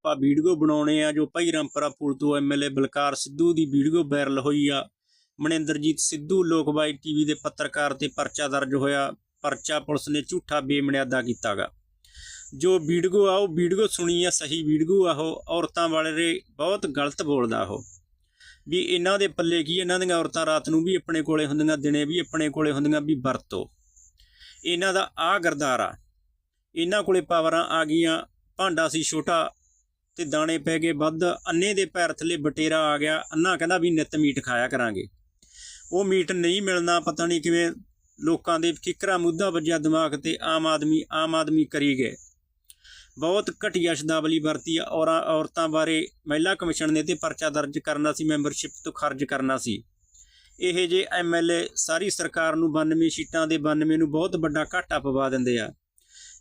ਆਪਾਂ ਵੀਡੀਓ ਬਣਾਉਣੇ ਆ, ਜੋ ਭਾਈ ਰਾਮਪੁਰਾ ਪੁਲ ਤੋਂ ਐਮਐਲਏ ਬਲਕਾਰ ਸਿੱਧੂ ਦੀ ਵੀਡੀਓ ਵਾਇਰਲ ਹੋਈ ਆ। ਮਨਿੰਦਰਜੀਤ ਸਿੱਧੂ ਲੋਕਬਾਈ ਟੀਵੀ ਦੇ ਪੱਤਰਕਾਰ ਤੇ ਪਰਚਾ ਦਰਜ ਹੋਇਆ। ਪਰਚਾ ਪੁਲਿਸ ਨੇ ਝੂਠਾ ਬੇਮਨਿਆਦਾ ਕੀਤਾਗਾ। ਜੋ ਵੀਡੀਓ ਆ, ਉਹ ਵੀਡੀਓ ਸੁਣੀ ਆ, ਸਹੀ ਵੀਡੀਓ ਆ ਉਹ, ਔਰਤਾਂ ਵਾਲੇ ਬਹੁਤ ਗਲਤ ਬੋਲਦਾ ਉਹ। ਵੀ ਇਹਨਾਂ ਦੇ ਪੱਲੇ ਕੀ, ਇਹਨਾਂ ਦੀਆਂ ਔਰਤਾਂ ਰਾਤ ਨੂੰ ਵੀ ਆਪਣੇ ਕੋਲੇ ਹੁੰਦੀਆਂ, ਦਿਨੇ ਵੀ ਆਪਣੇ ਕੋਲੇ ਹੁੰਦੀਆਂ, ਵੀ ਵਰਤੋ। ਇਹਨਾਂ ਦਾ ਆ ਗਰਦਾਰ। ਆ ਇਹਨਾਂ ਕੋਲੇ ਪਾਵਰਾਂ ਆ ਗਈਆਂ, ਭਾਂਡਾ ਸੀ ਛੋਟਾ ਤੇ ਦਾਣੇ ਪੈ ਗਏ ਵੱਧ, ਅੰਨੇ ਦੇ ਪੈਰ ਥੱਲੇ ਬਟੇਰਾ ਆ ਗਿਆ, ਅੰਨਾ ਕਹਿੰਦਾ ਵੀ ਨਿਤ ਮੀਟ ਖਾਇਆ ਕਰਾਂਗੇ। ਉਹ ਮੀਟ ਨਹੀਂ ਮਿਲਣਾ, ਪਤਾ ਨਹੀਂ ਕਿਵੇਂ ਲੋਕਾਂ ਦੇ ਕਿਕਰਾ ਮੁੱਦਾ ਵੱਜਿਆ ਦਿਮਾਗ ਤੇ, ਆਮ ਆਦਮੀ ਆਮ ਆਦਮੀ ਕਰੀ ਗਏ। ਬਹੁਤ ਘਟੀਆ ਸ਼ਬਦਾਵਲੀ ਵਰਤੀ ਆ, ਔਰਾਂ, ਔਰਤਾਂ ਬਾਰੇ ਮਹਿਲਾ ਕਮਿਸ਼ਨ ਨੇ ਤੇ ਪਰਚਾ ਦਰਜ ਕਰਨਾ ਸੀ, ਮੈਂਬਰਸ਼ਿਪ ਤੋਂ ਖਾਰਜ ਕਰਨਾ ਸੀ। ਇਹ ਜੇ ਐਮਐਲਏ ਸਾਰੀ ਸਰਕਾਰ ਨੂੰ 92 ਸੀਟਾਂ ਦੇ 92 ਨੂੰ ਬਹੁਤ ਵੱਡਾ ਘਾਟਾ ਪਵਾ ਦਿੰਦੇ ਆ।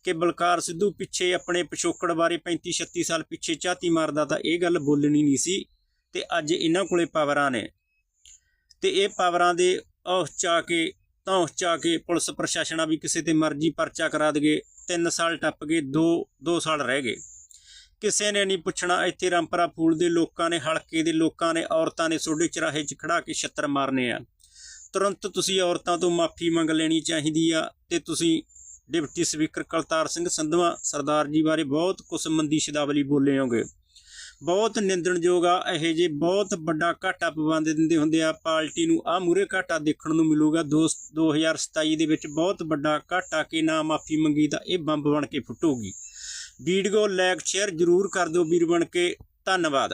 ਕਿ ਬਲਕਾਰ ਸਿੱਧੂ ਪਿੱਛੇ ਆਪਣੇ ਪਿਛੋਕੜ ਬਾਰੇ 35 36 ਸਾਲ ਪਿੱਛੇ ਝਾਤੀ ਮਾਰਦਾ ਤਾਂ ਇਹ ਗੱਲ ਬੋਲਣੀ ਨਹੀਂ ਸੀ ਤੇ ਅੱਜ ਇਹਨਾਂ ਕੋਲੇ ਪਾਵਰਾਂ ਨੇ। ਤੇ ਇਹ ਪਾਵਰਾਂ ਦੇ ਉਸ ਚਾ ਕੇ ਤਾਂ ਚਾ ਕੇ ਪੁਲਿਸ ਪ੍ਰਸ਼ਾਸਨ ਆ ਵੀ ਕਿਸੇ ਤੇ ਮਰਜ਼ੀ ਪਰਚਾ ਕਰਾ ਦਗੇ 3 ਸਾਲ ਟੱਪ ਗਏ 2 2 ਸਾਲ ਰਹਿ ਗਏ। ਕਿਸੇ ਨੇ ਨਹੀਂ ਪੁੱਛਣਾ, ਇੱਥੇ ਰੰਪਰਾ ਫੂਲ ਦੇ ਲੋਕਾਂ ਨੇ, ਹਲਕੇ ਦੇ ਲੋਕਾਂ ਨੇ, ਔਰਤਾਂ ਨੇ ਸੋਡੇ ਚਰਾਹੇ 'ਚ ਖੜਾ ਕੇ ਛੱਤਰ ਮਾਰਨੇ ਆ। ਤੁਰੰਤ ਤੁਸੀਂ ਔਰਤਾਂ ਤੋਂ ਮਾਫੀ ਮੰਗ ਲੈਣੀ ਚਾਹੀਦੀ ਆ ਤੇ ਤੁਸੀਂ ਡਿਪਟੀ ਸਪੀਕਰ ਕਲਤਾਰ ਸਿੰਘ ਸੰਧਵਾ ਸਰਦਾਰ ਜੀ ਬਾਰੇ ਬਹੁਤ ਕੁਝ ਮੰਦੀ ਸ਼ਬਦਾਵਲੀ ਬੋਲੇ ਹੋਗੇ। ਬਹੁਤ ਨਿੰਦਣਯੋਗ ਆ, ਇਹ ਜੇ ਬਹੁਤ ਵੱਡਾ ਘਾਟਾ ਪਵਾਉਂਦੇ ਦਿੰਦੇ ਹੁੰਦੇ ਆ। ਪਾਰਟੀ ਨੂੰ ਆ ਮੂਰੇ ਘਾਟਾ ਦੇਖਣ ਨੂੰ ਮਿਲੂਗਾ। ਦੋ 2027 ਦੇ ਵਿੱਚ ਬਹੁਤ ਵੱਡਾ ਘਾਟਾ ਕੇ ਨਾ ਮਾਫੀ ਮੰਗੀ ਤਾਂ ਇਹ ਬੰਬ ਬਣ ਕੇ ਫੁੱਟੂਗੀ। ਵੀਡੀਓ ਲਾਈਕ, ਸ਼ੇਅਰ ਜਰੂਰ ਕਰ ਦਿਓ ਵੀਰ ਬਣ ਕੇ। ਧੰਨਵਾਦ।